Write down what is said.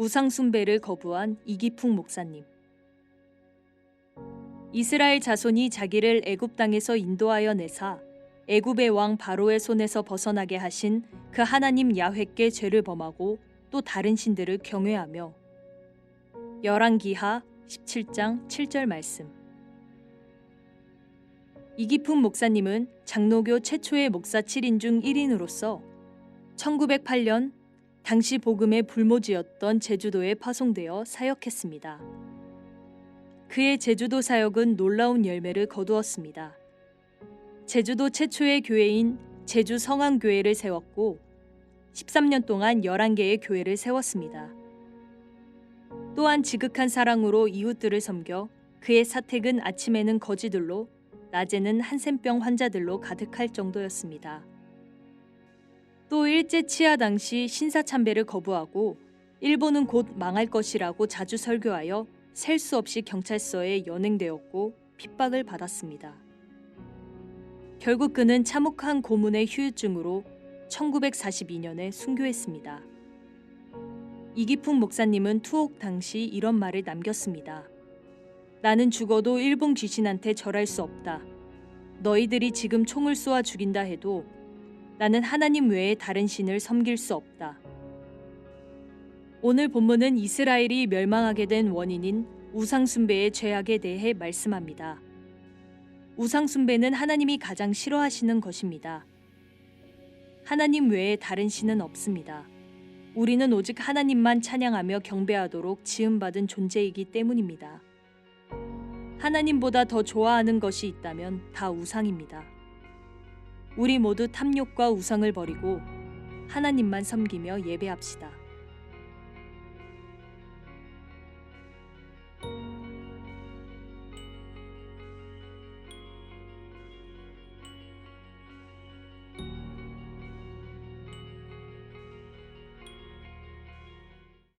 우상숭배를 거부한 이기풍 목사님. 이스라엘 자손이 자기를 애굽 땅에서 인도하여 내사 애굽의 왕 바로의 손에서 벗어나게 하신 그 하나님 야훼께 죄를 범하고 또 다른 신들을 경외하며 열왕기하 17장 7절 말씀. 이기풍 목사님은 장로교 최초의 목사 7인 중 1인으로서 1908년 당시 복음의 불모지였던 제주도에 파송되어 사역했습니다. 그의 제주도 사역은 놀라운 열매를 거두었습니다. 제주도 최초의 교회인 제주 성황교회를 세웠고 13년 동안 11개의 교회를 세웠습니다. 또한 지극한 사랑으로 이웃들을 섬겨 그의 사택은 아침에는 거지들로 낮에는 한센병 환자들로 가득할 정도였습니다. 또 일제 치하 당시 신사 참배를 거부하고 일본은 곧 망할 것이라고 자주 설교하여 셀 수 없이 경찰서에 연행되었고 핍박을 받았습니다. 결국 그는 참혹한 고문의 후유증으로 1942년에 순교했습니다. 이기풍 목사님은 투옥 당시 이런 말을 남겼습니다. 나는 죽어도 일본 귀신한테 절할 수 없다. 너희들이 지금 총을 쏘아 죽인다 해도 나는 하나님 외에 다른 신을 섬길 수 없다. 오늘 본문은 이스라엘이 멸망하게 된 원인인 우상숭배의 죄악에 대해 말씀합니다. 우상숭배는 하나님이 가장 싫어하시는 것입니다. 하나님 외에 다른 신은 없습니다. 우리는 오직 하나님만 찬양하며 경배하도록 지음받은 존재이기 때문입니다. 하나님보다 더 좋아하는 것이 있다면 다 우상입니다. 우리 모두 탐욕과 우상을 버리고 하나님만 섬기며 예배합시다.